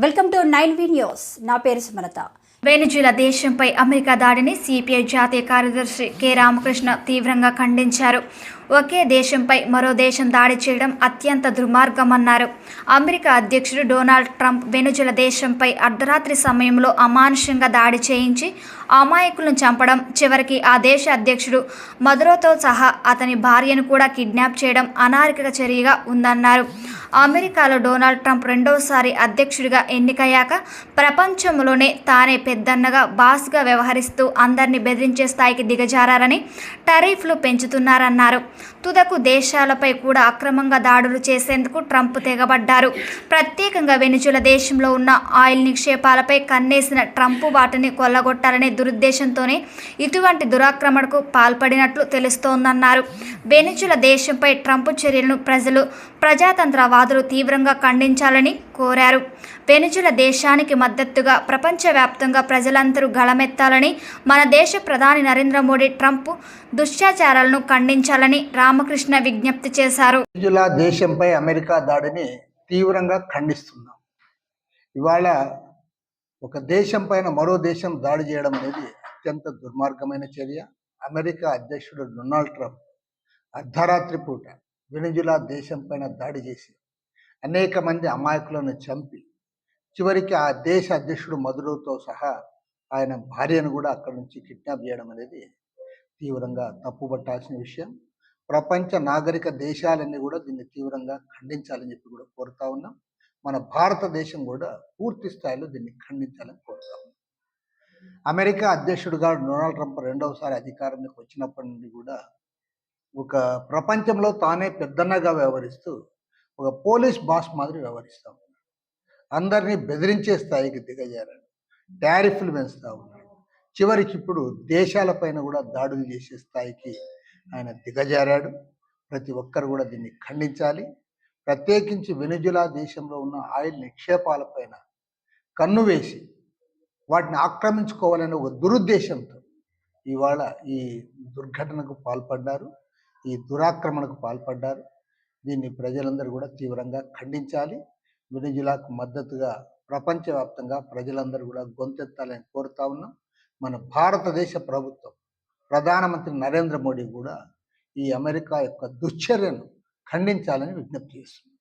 Welcome to nine V news. నా పేరు సుమలత. వెనుజులా దేశంపై అమెరికా దాడిని సిపిఐ జాతీయ కార్యదర్శి కె రామకృష్ణ తీవ్రంగా ఖండించారు. ఒకే దేశంపై మరో దేశం దాడి చేయడం అత్యంత దుర్మార్గమన్నారు. అమెరికా అధ్యక్షుడు డొనాల్డ్ ట్రంప్ వెనుజుల దేశంపై అర్ధరాత్రి సమయంలో అమానుషంగా దాడి చేయించి అమాయకులను చంపడం చివరికి ఆ దేశ అధ్యక్షుడు మదురోతో సహా అతని భార్యను కూడా కిడ్నాప్ చేయడం అనాగరిక చర్యగా ఉందన్నారు. అమెరికాలో డొనాల్డ్ ట్రంప్ రెండవసారి అధ్యక్షుడిగా ఎన్నికయ్యాక ప్రపంచంలోనే తానే పెద్దన్నగా బాస్గా వ్యవహరిస్తూ అందరినీ బెదిరించే స్థాయికి దిగజారని టరీఫ్లు పెంచుతున్నారన్నారు. తుదకు దేశాలపై కూడా అక్రమంగా దాడులు చేసేందుకు ట్రంప్ తెగబడ్డారు. ప్రత్యేకంగా వెనుజుల దేశంలో ఉన్న ఆయిల్ నిక్షేపాలపై కన్నేసిన ట్రంప్ వాటిని కొల్లగొట్టాలనే దురుద్దేశంతోనే ఇటువంటి దురాక్రమణకు పాల్పడినట్లు తెలుస్తోందన్నారు. వెనుజుల దేశంపై ట్రంప్ చర్యలను ప్రజలు ప్రజాతంత్రవాదులు తీవ్రంగా ఖండించాలని కోరారు. వెనుజుల దేశానికి మద్దతుగా ప్రపంచవ్యాప్తంగా ప్రజలందరూ గళమెత్తాలని మన దేశ ప్రధాని నరేంద్ర మోడీ ట్రంప్ దుశ్చాచారాలను ఖండించాలని రామకృష్ణ విజ్ఞప్తి చేశారు. వెనిజులా దేశంపై అమెరికా దాడిని తీవ్రంగా ఖండిస్తున్నాం. ఇవాళ ఒక దేశం పైన మరో దేశం దాడి చేయడం అనేది అత్యంత దుర్మార్గమైన చర్య. అమెరికా అధ్యక్షుడు డొనాల్డ్ ట్రంప్ అర్ధరాత్రి పూట వెనుజులా దేశం పైన దాడి చేసి అనేక మంది అమాయకులను చంపి చివరికి ఆ దేశ అధ్యక్షుడు మధురతో సహా ఆయన భార్యను కూడా అక్కడి నుంచి కిడ్నాప్ చేయడం అనేది తీవ్రంగా తప్పుపట్టాల్సిన విషయం. ప్రపంచ నాగరిక దేశాలన్నీ కూడా దీన్ని తీవ్రంగా ఖండించాలని చెప్పి కూడా కోరుతా ఉన్నాం. మన భారతదేశం కూడా పూర్తి స్థాయిలో దీన్ని ఖండించాలని కోరుతా ఉన్నాం. అమెరికా అధ్యక్షుడుగా డొనాల్డ్ ట్రంప్ రెండవసారి అధికారంలోకి వచ్చినప్పటి నుండి కూడా ఒక ప్రపంచంలో తానే పెద్దన్నగా వ్యవహరిస్తూ ఒక పోలీస్ బాస్ మాదిరి వ్యవహరిస్తూ ఉన్నాడు. అందరినీ బెదిరించే స్థాయికి దిగజారాడు. టారిఫ్లు పెంచుతూ ఉన్నాడు. చివరికి ఇప్పుడు దేశాలపైన కూడా దాడులు చేసే స్థాయికి ఆయన దిగజారాడు. ప్రతి ఒక్కరు కూడా దీన్ని ఖండించాలి. ప్రత్యేకించి వెనుజులా దేశంలో ఉన్న ఆయిల్ నిక్షేపాలపైన కన్ను వేసి వాటిని ఆక్రమించుకోవాలనే ఒక దురుద్దేశంతో ఇవాళ ఈ దుర్ఘటనకు పాల్పడ్డారు. ఈ దురాక్రమణకు పాల్పడ్డారు. దీన్ని ప్రజలందరూ కూడా తీవ్రంగా ఖండించాలి. వెనిజులాకు మద్దతుగా ప్రపంచవ్యాప్తంగా ప్రజలందరూ కూడా గొంతెత్తాలని కోరుతా ఉన్నాం. మన భారతదేశ ప్రభుత్వం ప్రధానమంత్రి నరేంద్ర మోడీ కూడా ఈ అమెరికా యొక్క దుశ్చర్యను ఖండించాలని విజ్ఞప్తి చేస్తున్నాం